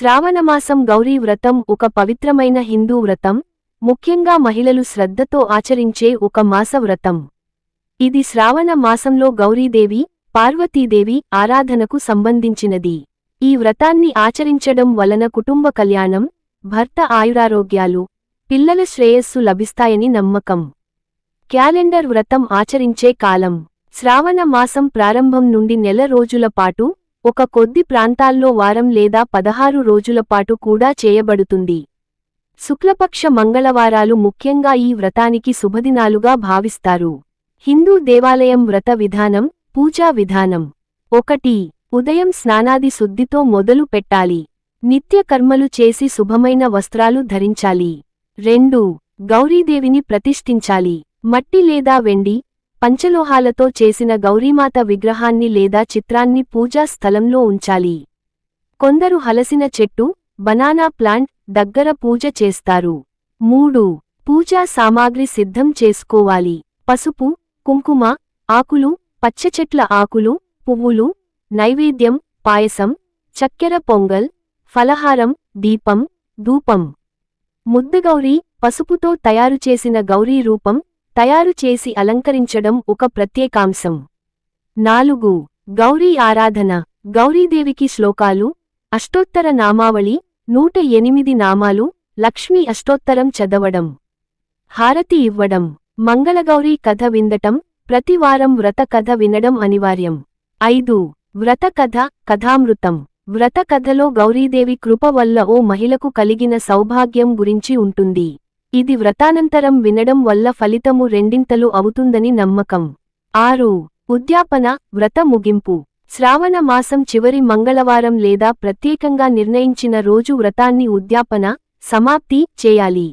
శ్రావణమాసం గౌరీ వ్రతం ఒక పవిత్రమైన హిందూ వ్రతం ముఖ్యంగా మహిళలు శ్రద్ధతో ఆచరించే ఒక మాస వ్రతం. ఇది శ్రావణ మాసంలో గౌరీదేవి పార్వతీదేవి ఆరాధనకు సంబంధించినది. ఈ వ్రతాన్ని ఆచరించడం వలన కుటుంబ కళ్యాణం భర్త ఆయురారోగ్యాలు పిల్లల శ్రేయస్సు లభిస్తాయని నమ్మకం. క్యాలెండర్ వ్రతం ఆచరించే కాలం. శ్రావణ మాసం ప్రారంభం నుండి నెల రోజుల పాటు ఒక కొద్ది ప్రాంతాల్లో వారం లేదా పదహారు రోజుల పాటు కూడా చేయబడుతుంది. శుక్లపక్ష మంగళవారాలు ముఖ్యంగా ఈ వ్రతానికి శుభదినాలుగా భావిస్తారు. హిందూ దేవాలయం వ్రత విధానం పూజా విధానం. ఒకటి ఉదయం స్నానాది శుద్ధితో మొదలు పెట్టాలి. నిత్య కర్మలు చేసి శుభమైన వస్త్రాలు ధరించాలి. రెండు గౌరీదేవిని ప్రతిష్ఠించాలి. మట్టి లేదా వెండి పంచలోహాలతో చేసిన గౌరీమాత విగ్రహాన్ని లేదా చిత్రాన్ని పూజా స్థలంలో ఉంచాలి. కొందరు హలసిన చెట్టు బనానా ప్లాంట్ దగ్గర పూజ చేస్తారు. మూడు. పూజా సామాగ్రి సిద్ధం చేసుకోవాలి. పసుపు కుంకుమ ఆకులు పచ్చచెట్ల ఆకులు పువ్వులు నైవేద్యం పాయసం చక్కెర పొంగల్ ఫలహారం దీపం ధూపం. ముద్దగౌరీ పసుపుతో తయారుచేసిన గౌరీ రూపం తయారు చేసి అలంకరించడం ఒక ప్రత్యేకాంశం. నాలుగు. గౌరీ ఆరాధన. గౌరీదేవికి శ్లోకాలు. అష్టోత్తర నామావళి. నూట ఎనిమిది నామాలు. లక్ష్మీ అష్టోత్తరం చదవడం. హారతి ఇవ్వడం. మంగళగౌరీ కథ విందటం. ప్రతివారం వ్రత కథ వినడం అనివార్యం. ఐదు. వ్రత కథ కథామృతం. వ్రత కథలో గౌరీదేవి కృప వల్ల ఓ మహిళకు కలిగిన సౌభాగ్యం గురించి ఉంటుంది. ఇది వ్రతానంతరం వినడం వల్ల ఫలితము రెండింతలు అవుతుందని నమ్మకం. ఆరు. ఉద్యాపన వ్రత ముగింపు. శ్రావణ మాసం చివరి మంగళవారం లేదా ప్రత్యేకంగా నిర్ణయించిన రోజు వ్రతాన్ని ఉద్యాపన సమాప్తి చేయాలి.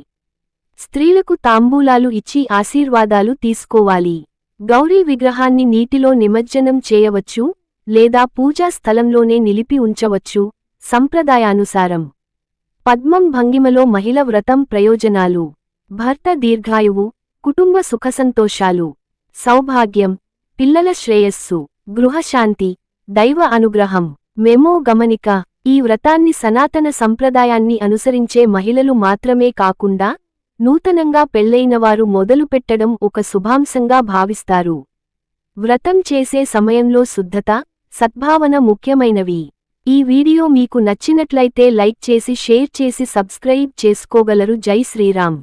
స్త్రీలకు తాంబూలాలు ఇచ్చి ఆశీర్వాదాలు తీసుకోవాలి. గౌరీ విగ్రహాన్ని నీటిలో నిమజ్జనం చేయవచ్చు లేదా పూజా స్థలంలోనే నిలిపి ఉంచవచ్చు. సంప్రదాయానుసారం. పద్మం భంగిమలో మహిళ వ్రతం ప్రయోజనాలు. భర్త దీర్ఘాయువు కుటుంబ సుఖసంతోషాలు. సౌభాగ్యం పిల్లల శ్రేయస్సు గృహశాంతి దైవ అనుగ్రహం. మెమో గమనిక ఈ వ్రతాన్ని సనాతన సంప్రదాయాన్ని అనుసరించే మహిళలు మాత్రమే కాకుండా నూతనంగా పెళ్ళైనవారు మొదలుపెట్టడం ఒక శుభాంశంగా భావిస్తారు. వ్రతం చేసే సమయంలో శుద్ధత సద్భావన ముఖ్యమైనవి. ఈ వీడియో మీకు నచ్చినట్లయితే లైక్ చేసి షేర్ చేసి సబ్స్క్రైబ్ చేసుకోగలరు. జై శ్రీరామ్.